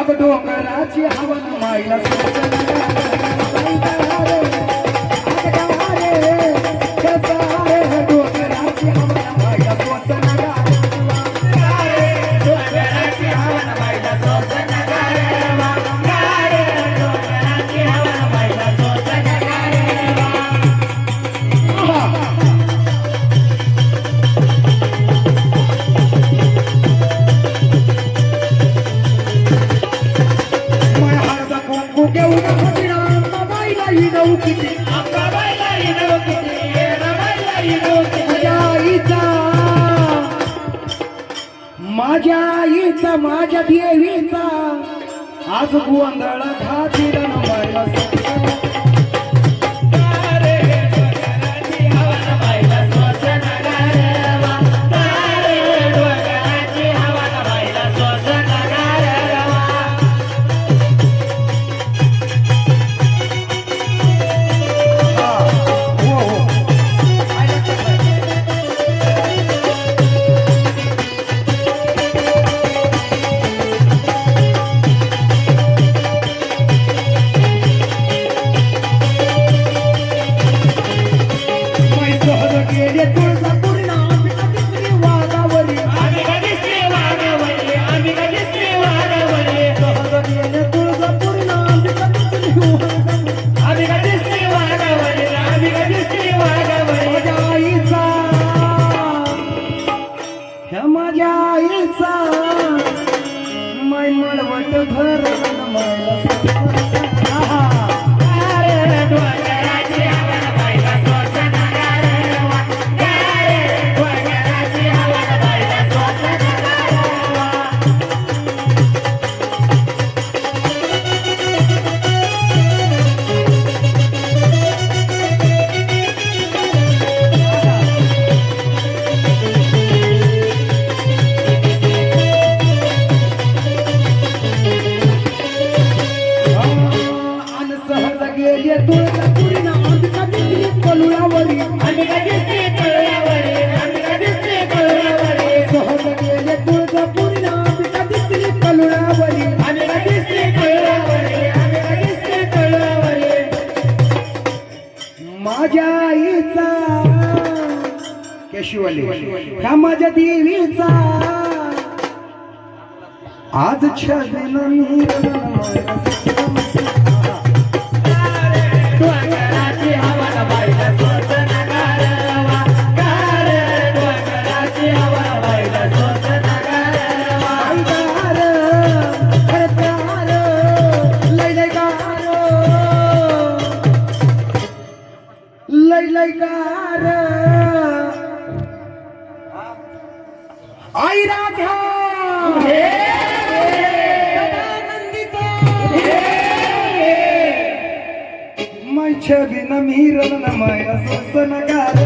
अग डोंगराची हवन माईला माझ्या आईचा माझ्या देवीचा. आज गोंधळ खातील मायला मळवट घर माझ्या आईचा. केशिवली. ह्या माझ्या देवीचा. आज छान लय लय गार. आई राधा सदानंदीचा मै छबिन मीरन माया सनगार